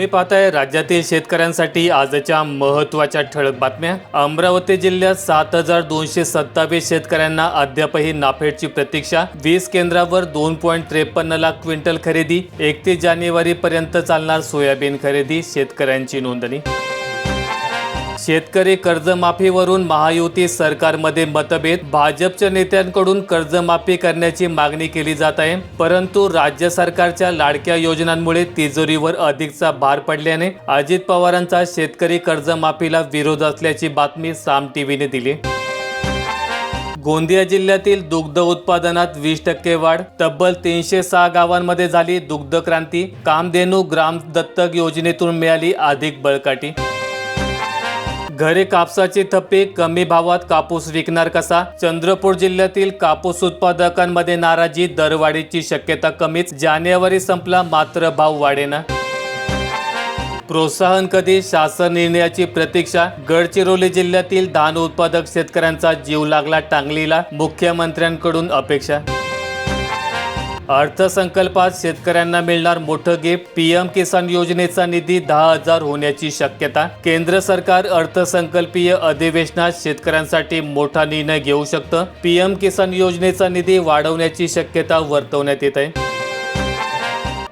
तुम्ही पाहताय राज्यातील शेतकऱ्यांसाठी आजच्या महत्त्वाच्या ठळक बातम्या. अमरावती जिल्ह्यात सात हजार दोनशे सत्तावीस शेतकऱ्यांना अद्यापही नाफेडची प्रतीक्षा. वीस केंद्रावर दोन पॉईंट त्रेपन्न लाख क्विंटल खरेदी. एकतीस जानेवारी पर्यंत चालणार सोयाबीन खरेदी. शेतकऱ्यांची नोंदणी. शेतकरी कर्जमाफीवरून महायुती सरकारमध्ये मतभेद. भाजपच्या नेत्यांकडून कर्जमाफी करण्याची मागणी केली जात आहे. परंतु राज्य सरकारच्या लाडक्या योजनांमुळे तिजोरीवर अधिकचा भार पडल्याने अजित पवारांचा शेतकरी कर्जमाफीला विरोध असल्याची बातमी साम टीव्हीने दिली. गोंदिया जिल्ह्यातील दुग्ध उत्पादनात वीस टक्के वाढ. तब्बल तीनशे सहा गावांमध्ये झाली दुग्ध क्रांती कामधेनू ग्राम दत्तक योजनेतून मिळाली अधिक बळकाटी. घरे कापसाची थप्पी कमी भावात कापूस विकणार कसा? चंद्रपूर जिल्ह्यातील कापूस उत्पादकांमध्ये नाराजी दरवाढीची शक्यता कमीच जानेवारी संपला मात्र भाव वाढेना. प्रोत्साहन कधी? शासन निर्णयाची प्रतीक्षा? गडचिरोली जिल्ह्यातील धान उत्पादक शेतकऱ्यांचा जीव लागला टांगलीला मुख्यमंत्र्यांकडून अपेक्षा? अर्थसंकल्पात शेतकऱ्यांना मिळणार मोठं गिफ्ट. पीएम किसान योजनेचा निधी दहा हजार होण्याची शक्यता. केंद्र सरकार अर्थसंकल्पीय अधिवेशनात शेतकऱ्यांसाठी मोठा निर्णय घेऊ शकतं. पीएम किसान योजनेचा निधी वाढवण्याची शक्यता वर्तवण्यात येत आहे.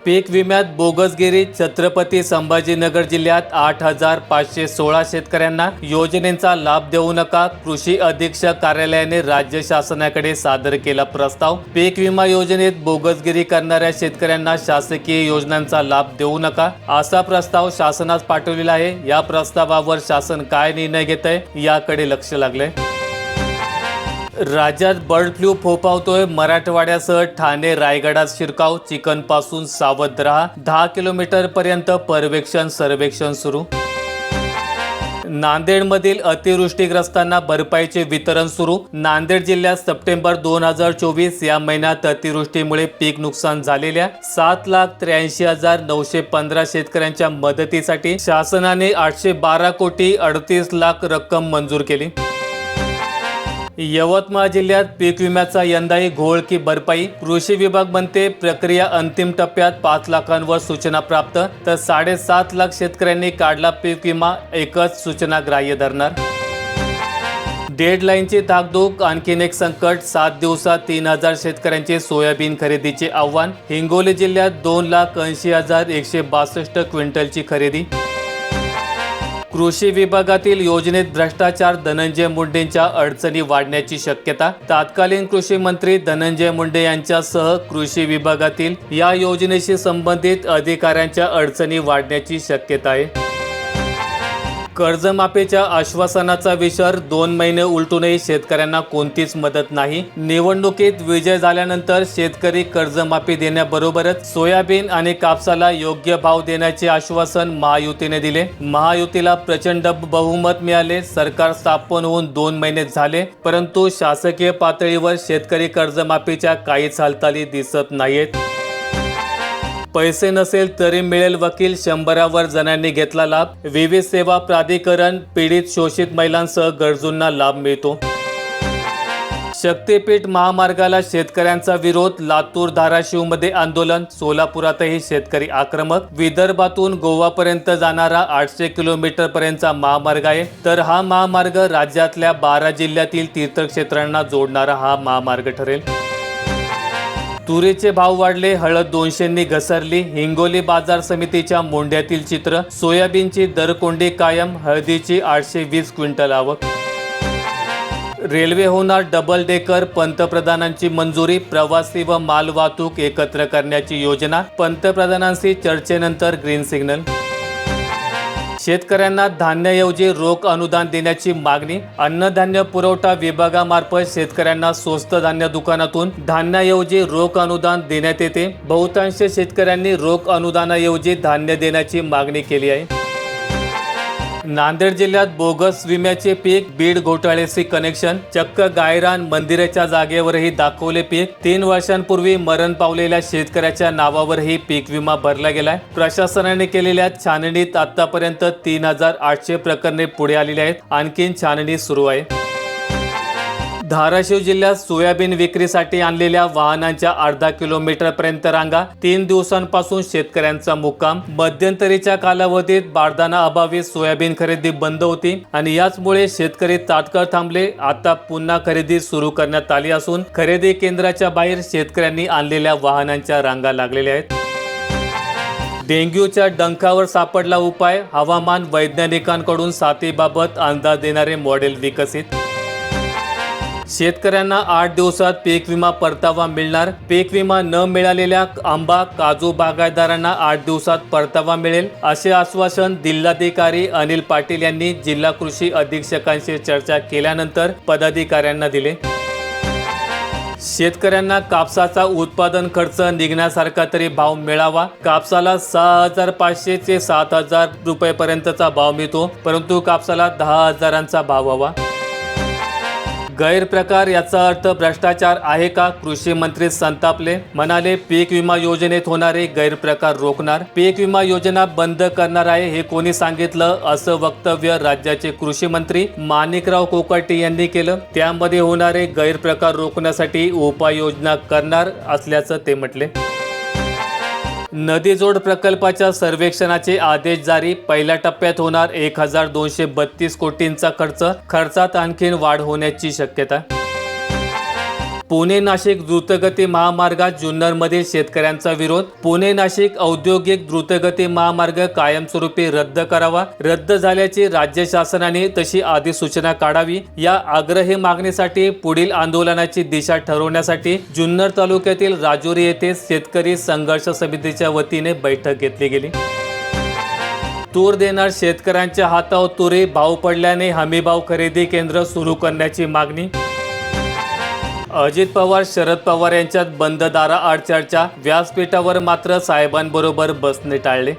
पीक विम्यात बोगसगिरी छत्रपती संभाजीनगर जिल्ह्यात आठ हजार पाचशे सोळा शेतकऱ्यांना योजनेचा लाभ देऊ नका. कृषी अधीक्षक कार्यालयाने राज्य शासनाकडे सादर केला प्रस्ताव. पीक विमा योजनेत बोगसगिरी करणाऱ्या शेतकऱ्यांना शासकीय योजनांचा लाभ देऊ नका. असा प्रस्ताव शासनास पाठवलेला आहे. या प्रस्तावावर शासन काय निर्णय घेत आहे याकडे लक्ष लागलंय. राज्यात बर्ड फ्लू फोफावतोय. मराठवाड्यासह ठाणे रायगडात शिरकाव चिकनपासून सावध राहा. दहा किलोमीटर पर्यंत पर्यवेक्षण सर्वेक्षण सुरू. नांदेडमधील अतिवृष्टीग्रस्तांना भरपाईचे वितरण सुरू. नांदेड जिल्ह्यात सप्टेंबर दोन हजार चोवीस या महिन्यात अतिवृष्टीमुळे पीक नुकसान झालेल्या सात लाख त्र्याऐंशी हजार नऊशे पंधरा शेतकऱ्यांच्या मदतीसाठी शासनाने आठशे बारा कोटी अडतीस लाख रक्कम मंजूर केली. यवतमाळ जिल्ह्यात पीक विम्याचा यंदाही घोळ की भरपाई. कृषी विभाग म्हणते प्रक्रिया अंतिम टप्प्यात पाच लाखांवर सूचना प्राप्त. तर साडेसात लाख शेतकऱ्यांनी काढला पीक विमा एकच सूचना ग्राह्य धरणार. डेडलाईनची धाकधूक आणखीन एक संकट सात दिवसात तीन हजार शेतकऱ्यांचे सोयाबीन खरेदीचे आव्हान. हिंगोली जिल्ह्यात दोन लाख ऐंशी हजार एकशे बासष्ट क्विंटलची खरेदी. कृषी विभागातील योजनेत भ्रष्टाचार धनंजय मुंडेंच्या अडचणी वाढण्याची शक्यता तत्कालीन कृषी मंत्री धनंजय मुंडे यांच्यासह कृषी विभागातील या योजनेशी संबंधित अधिकाऱ्यांच्या अडचणी वाढण्याची शक्यता आहे. कर्जमाफीच्या आश्वासनाचा विचार दोन महिने उलटूनही शेतकऱ्यांना कोणतीच मदत नाही. निवडणुकीत विजय झाल्यानंतर शेतकरी कर्जमाफी देण्याबरोबरच सोयाबीन आणि कापसाला योग्य भाव देण्याचे आश्वासन महायुतीने दिले. महायुतीला प्रचंड बहुमत मिळाले. सरकार स्थापन होऊन दोन महिने झाले परंतु शासकीय पातळीवर शेतकरी कर्जमाफीच्या काहीच हालचाली दिसत नाहीत पैसे नसेल तरी मिळेल वकील. शंभरावर जणांनी घेतला लाभ. विविध सेवा प्राधिकरण पीडित शोषित महिलांसह गरजूंना लाभ मिळतो. शक्तीपीठ महामार्गाला शेतकऱ्यांचा विरोध. लातूर धाराशिवमध्ये आंदोलन. सोलापुरातही शेतकरी आक्रमक. विदर्भातून गोवापर्यंत जाणारा आठशे किलोमीटर पर्यंतचा महामार्ग आहे. तर हा महामार्ग राज्यातल्या बारा जिल्ह्यातील तीर्थक्षेत्रांना जोडणारा हा महामार्ग ठरेल. तुरीचे भाव वाढले हळद दोनशेंनी घसरली. हिंगोली बाजार समितीच्या मोंढ्यातील चित्र सोयाबीनची दरकोंडी कायम हळदीची आठशे वीस क्विंटल आवक. रेल्वे होणार डबल डेकर पंतप्रधानांची मंजुरी प्रवासी व माल वाहतूक एकत्र करण्याची योजना पंतप्रधानांशी चर्चेनंतर ग्रीन सिग्नल शेतकऱ्यांना धान्याऐवजी रोख अनुदान देण्याची मागणी अन्नधान्य पुरवठा विभागामार्फत शेतकऱ्यांना स्वस्त धान्य दुकानातून धान्याऐवजी रोख अनुदान देण्यात येते. बहुतांश शेतकऱ्यांनी रोख अनुदानाऐवजी धान्य देण्याची मागणी केली आहे. नांदेड जिल्ह्यात बोगस विम्याचे पीक बीड घोटाळ्याचे कनेक्शन चक्क गायरान मंदिराच्या जागेवरही दाखवले पीक. तीन वर्षांपूर्वी मरण पावलेल्या शेतकऱ्याच्या नावावरही पीक विमा भरला गेलाय. प्रशासनाने केलेल्या छाननीत आतापर्यंत तीन हजार आठशे प्रकरणे पुढे आलेली आहेत. आणखीन छाननी सुरू आहे. धाराशिव जिल्ह्यात सोयाबीन विक्रीसाठी आणलेल्या वाहनांच्या अर्धा किलोमीटर पर्यंत रांगा तीन दिवसांपासून शेतकऱ्यांचा मुक्काम. मध्यंतरीच्या कालावधीत बारदाना अभावी सोयाबीन खरेदी बंद होती आणि याचमुळे शेतकरी तात्काळ थांबले. आता पुन्हा खरेदी सुरू करण्यात आली असून खरेदी केंद्राच्या बाहेर शेतकऱ्यांनी आणलेल्या वाहनांच्या रांगा लागलेल्या आहेत. डेंग्यूच्या डंखावर सापडला उपाय हवामान वैज्ञानिकांकडून साथीबाबत अंदाज देणारे मॉडेल विकसित शेतकऱ्यांना आठ दिवसात पीक विमा परतावा मिळणार. पीक विमा न मिळालेल्या आंबा काजू बागायतदारांना आठ दिवसात परतावा मिळेल असे आश्वासन जिल्हाधिकारी अनिल पाटील यांनी जिल्हा कृषी अधीक्षकांशी चर्चा केल्यानंतर पदाधिकाऱ्यांना दिले. शेतकऱ्यांना कापसाचा उत्पादन खर्च निघण्यासारखा तरी भाव मिळावा. कापसाला सहा हजार पाचशे ते सात हजार रुपयेपर्यंतचा भाव मिळतो परंतु कापसाला दहा हजारांचा भाव व्हावा. गैरप्रकार याचा अर्थ भ्रष्टाचार आहे का? कृषी मंत्री संतापले. म्हणाले पीक विमा योजनेत होणारे गैरप्रकार रोखणार. पीक विमा योजना बंद करणार आहे हे कोणी सांगितलं? असं वक्तव्य राज्याचे कृषी मंत्री माणिकराव कोकाटे यांनी केलं. त्यामध्ये होणारे गैरप्रकार रोखण्यासाठी उपाययोजना करणार असल्याचं ते म्हटले. नदीजोड प्रकल्पाच्या सर्वेक्षणाचे आदेश जारी. पहिल्या टप्प्यात होणार एक हजार दोनशे बत्तीस कोटींचा खर्च. खर्चात आणखीन वाढ होण्याची शक्यता. पुणे नाशिक द्रुतगती महामार्गात जुन्नरमधील शेतकऱ्यांचा विरोध. पुणे नाशिक औद्योगिक द्रुतगती महामार्ग कायमस्वरूपी रद्द करावा. रद्द झाल्याची राज्य शासनाने तशी अधिसूचना काढावी. या आग्रही मागणीसाठी पुढील आंदोलनाची दिशा ठरवण्यासाठी जुन्नर तालुक्यातील राजुरी येथे शेतकरी संघर्ष समितीच्या वतीने बैठक घेतली गेली. तूर देणार शेतकऱ्यांच्या हातावर तुरे भाव पडल्याने हमीभाव खरेदी केंद्र सुरू करण्याची मागणी. अजित पवार शरद पवार यांच्यात बंद दाराआड चर्चा व्यासपीठावर मात्र साहेबांबरोबर बसणे टाळले.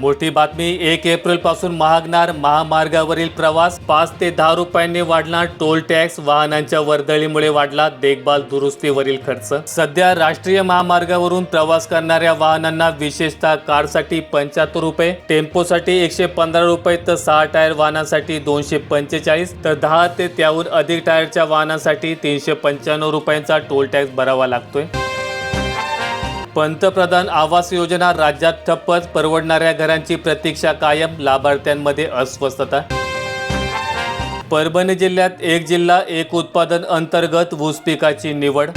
मोठी बातमी एक एप्रिलपासून महागणार महामार्गावरील प्रवास पाच ते दहा रुपयांनी वाढणार टोल टॅक्स वाहनांच्या वर्दळीमुळे वाढला देखभाल दुरुस्तीवरील खर्च. सध्या राष्ट्रीय महामार्गावरून प्रवास करणाऱ्या वाहनांना विशेषतः कारसाठी पंच्याहत्तर रुपये टेम्पोसाठी एकशे पंधरा रुपये तर सहा टायर वाहनांसाठी दोनशे पंचेचाळीस तर दहा ते त्याहून अधिक टायरच्या वाहनांसाठी तीनशे पंच्याण्णव रुपयांचा टोल टॅक्स भरावा लागतोय. पंतप्रधान आवास योजना राज्यात ठप्पच परवडणाऱ्या घरांची प्रतीक्षा कायम लाभार्थ्यांमध्ये अस्वस्थता. परभणी जिल्ह्यात एक जिल्हा एक उत्पादन अंतर्गत ऊस पिकाची निवड.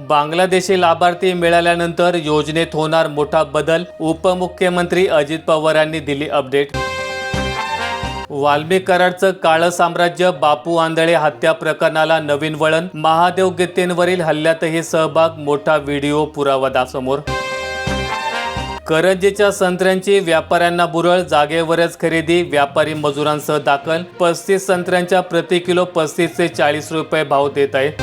बांगलादेशी लाभार्थी मिळाल्यानंतर योजनेत होणार मोठा बदल उपमुख्यमंत्री अजित पवारांनी दिली अपडेट. वाल्मिक काळ काळं साम्राज्य बापू आंधळे हत्या प्रकरणाला नवीन वळण महादेव गीतेंवरील हल्ल्यातही सहभाग मोठा व्हिडिओ पुरावा दासमोर. करंजीच्या संत्र्यांची व्यापाऱ्यांना बुरळ जागेवरच खरेदी व्यापारी मजुरांसह दाखल पस्तीस संत्र्यांच्या प्रति किलो पस्तीस ते चाळीस रुपये भाव देत आहेत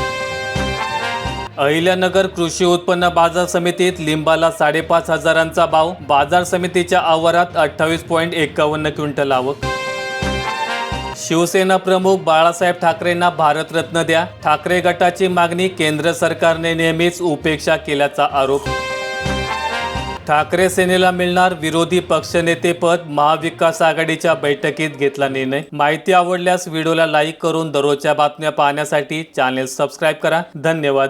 अहिल्यानगर कृषी उत्पन्न बाजार समितीत लिंबाला साडेपाच हजारांचा भाव बाजार समितीच्या आवारात अठ्ठावीस पॉईंट एकावन्न क्विंटल आवक. शिवसेना प्रमुख बाळासाहेब ठाकरेंना भारतरत्न द्या. ठाकरे गटाची मागणी केंद्र सरकारने नेहमीच उपेक्षा केल्याचा आरोप. ठाकरे सेनेला मिळणार विरोधी पक्षनेतेपद महाविकास आघाडीच्या बैठकीत घेतला निर्णय. माहिती आवडल्यास व्हिडिओला लाईक करून दररोजच्या बातम्या पाहण्यासाठी चॅनेल सबस्क्राईब करा. धन्यवाद.